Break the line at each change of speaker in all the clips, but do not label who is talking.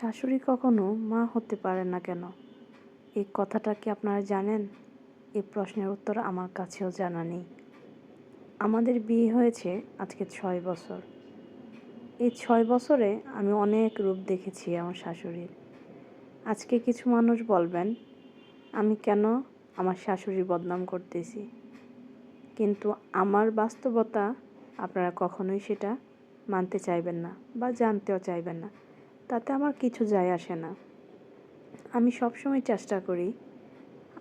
শাশুড়ি কখনো মা হতে পারে না কেন? এই কথাটা কি আপনারা জানেন? এই প্রশ্নের উত্তর আমার কাছেও জানা নেই। আমাদের বিয়ে হয়েছে আজকে ছয় বছর। এই ছয় বছরে আমি অনেক রূপ দেখেছি আমার শাশুড়ির। আজকে কিছু মানুষ বলবেন, আমি কেন আমার শাশুড়ি বদনাম করতেছি? কিন্তু আমার বাস্তবতা আপনারা কখনোই সেটা মানতে চাইবেন না বা জানতেও চাইবেন না। তাতে আমার কিছু যায় আসে না। আমি সবসময় চেষ্টা করি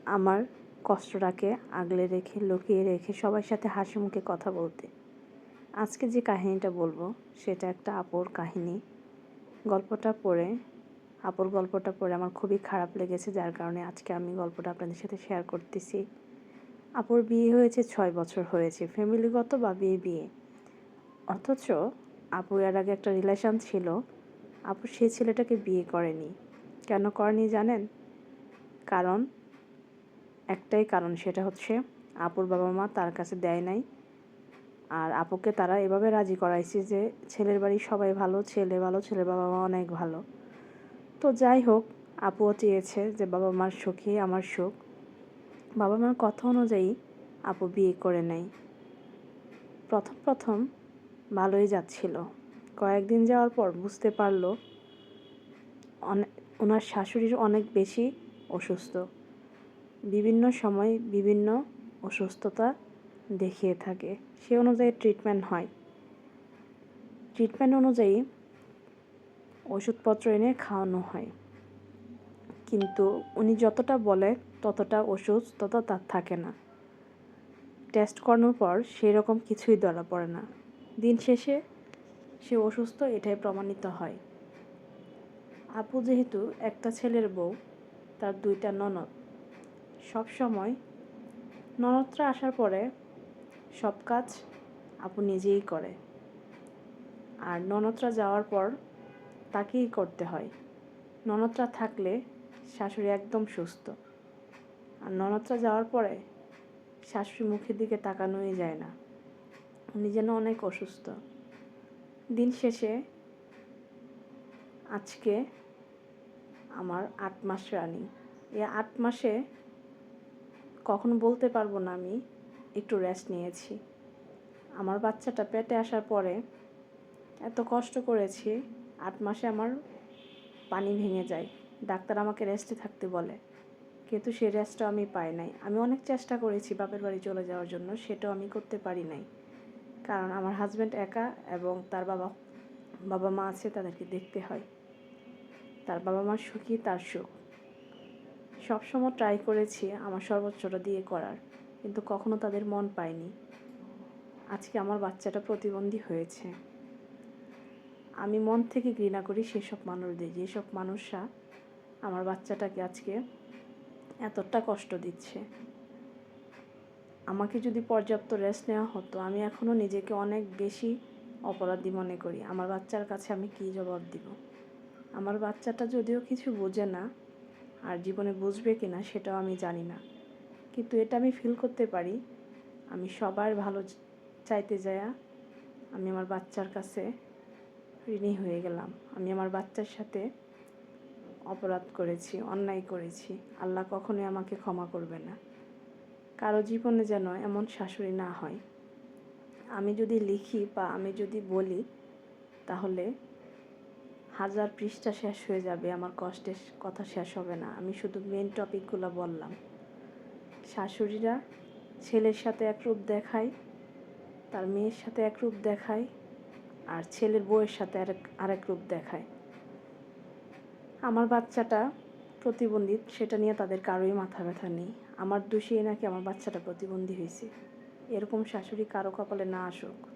আমার কষ্টটাকে আগলে রেখে, লুকিয়ে রেখে সবার সাথে হাসি মুখে কথা বলতে। আজকে যে কাহিনীটা বলব, সেটা একটা আপুর কাহিনী। গল্পটা পড়ে, আপুর গল্পটা পড়ে আমার খুবই খারাপ লেগেছে, যার কারণে আজকে আমি গল্পটা আপনাদের সাথে শেয়ার করতেছি। আপুর বিয়ে হয়েছে ছয় বছর হয়েছে ফ্যামিলিগত বা বিয়ে বিয়ে অথচ আপুর এর আগে একটা রিলেশান ছিল আপু সেই ছেলেটাকে বিয়ে করেনি। কেন করেনি জানেন? কারণ, একটাই কারণ সেটা হচ্ছে আপুর বাবা মা তার কাছে দেয় নাই। আর আপুকে তারা এভাবে রাজি করাইছে যে ছেলের বাড়ি সবাই ভালো, ছেলে ভালো, ছেলে বাবা মা অনেক ভালো। তো যাই হোক, আপুও চেয়েছে যে বাবা মার সুখী আমার সুখ। বাবা মার কথা অনুযায়ী আপু বিয়ে করে নেয়। প্রথম প্রথম ভালোই যাচ্ছিল। কয়েকদিন যাওয়ার পর বুঝতে পারল ওনার শাশুড়ির অনেক বেশি অসুস্থ। বিভিন্ন সময় বিভিন্ন অসুস্থতা দেখিয়ে থাকে। সে অনুযায়ী ট্রিটমেন্ট হয়। ট্রিটমেন্ট অনুযায়ী ওষুধপত্র এনে খাওয়ানো হয়। কিন্তু উনি যতটা বলে ততটা ওষুধ অসুস্থতা তার থাকে না। টেস্ট করানোর পর সেই রকম কিছুই ধরা পড়ে না। দিন শেষে সে অসুস্থ, এটাই প্রমাণিত হয়। আপু যেহেতু একটা ছেলের বউ, তার দুইটা ননদ। সব সময় ননদরা আসার পরে সব কাজ আপু নিজেই করে। আর ননদরা যাওয়ার পর তাকেই করতে হয়। ননদরা থাকলে শাশুড়ি একদম সুস্থ। আর ননদরা যাওয়ার পরে শাশুড়ি মুখের দিকে তাকানোই যায় না। উনি যেন অনেক অসুস্থ। দিন শেষে আজকে আমার আট মাস রানি। এই আট মাসে কখন বলতে পারব না আমি, একটু রেস্ট নিয়েছি। আমার বাচ্চাটা পেটে আসার পরে এত কষ্ট করেছি, আট মাসে আমার পানি ভেঙে যায়। ডাক্তার আমাকে রেস্টে থাকতে বলে, কিন্তু সেই রেস্টটা আমি পাই নাই। আমি অনেক চেষ্টা করেছি বাপের বাড়ি চলে যাওয়ার জন্য, সেটাও আমি করতে পারি নাই। কারণ আমার হাজব্যান্ড একা এবং তার বাবা বাবা মা আছে, তাদেরকে দেখতে হয়। তার বাবা মার সুখী তার সুখ। সবসময় ট্রাই করেছি আমার সর্বোচ্চটা দিয়ে করার, কিন্তু কখনো তাদের মন পায়নি। আজকে আমার বাচ্চাটা প্রতিবন্ধী হয়েছে। আমি মন থেকে ঘৃণা করি সেসব মানুষদের, যেসব মানুষরা আমার বাচ্চাটাকে আজকে এতটা কষ্ট দিচ্ছে। আমাকে যদি পর্যাপ্ত রেস্ট নেওয়া হতো, আমি এখনও নিজেকে অনেক বেশি অপরাধী মনে করি। আমার বাচ্চার কাছে আমি কী জবাব দিব? আমার বাচ্চাটা যদিও কিছু বোঝে না, আর জীবনে বুঝবে কি না সেটাও আমি জানি না। কিন্তু এটা আমি ফিল করতে পারি। আমি সবার ভালো চাইতে যায়া আমি আমার বাচ্চার কাছে ঋণী হয়ে গেলাম। আমি আমার বাচ্চার সাথে অপরাধ করেছি, অন্যায় করেছি। আল্লাহ কখনোই আমাকে ক্ষমা করবে না। কারও জীবনে যেন এমন শাশুড়ি না হয়। আমি যদি লিখি বা আমি যদি বলি, তাহলে হাজার পৃষ্ঠা শেষ হয়ে যাবে, আমার কষ্টের কথা শেষ হবে না। আমি শুধু মেন টপিকগুলো বললাম। শাশুড়িরা ছেলের সাথে এক রূপ দেখায়, তার মেয়ের সাথে এক রূপ দেখায়, আর ছেলের বউয়ের সাথে আরেক আরেক রূপ দেখায়। আমার বাচ্চাটা প্রতিবন্ধী, সেটা নিয়ে তাদের কারোই মাথা ব্যথা নেই। আমার দোষেই নাকি আমার বাচ্চাটা প্রতিবন্ধী হয়েছে। এরকম শাশুড়ি কারও কপালে না আসুক।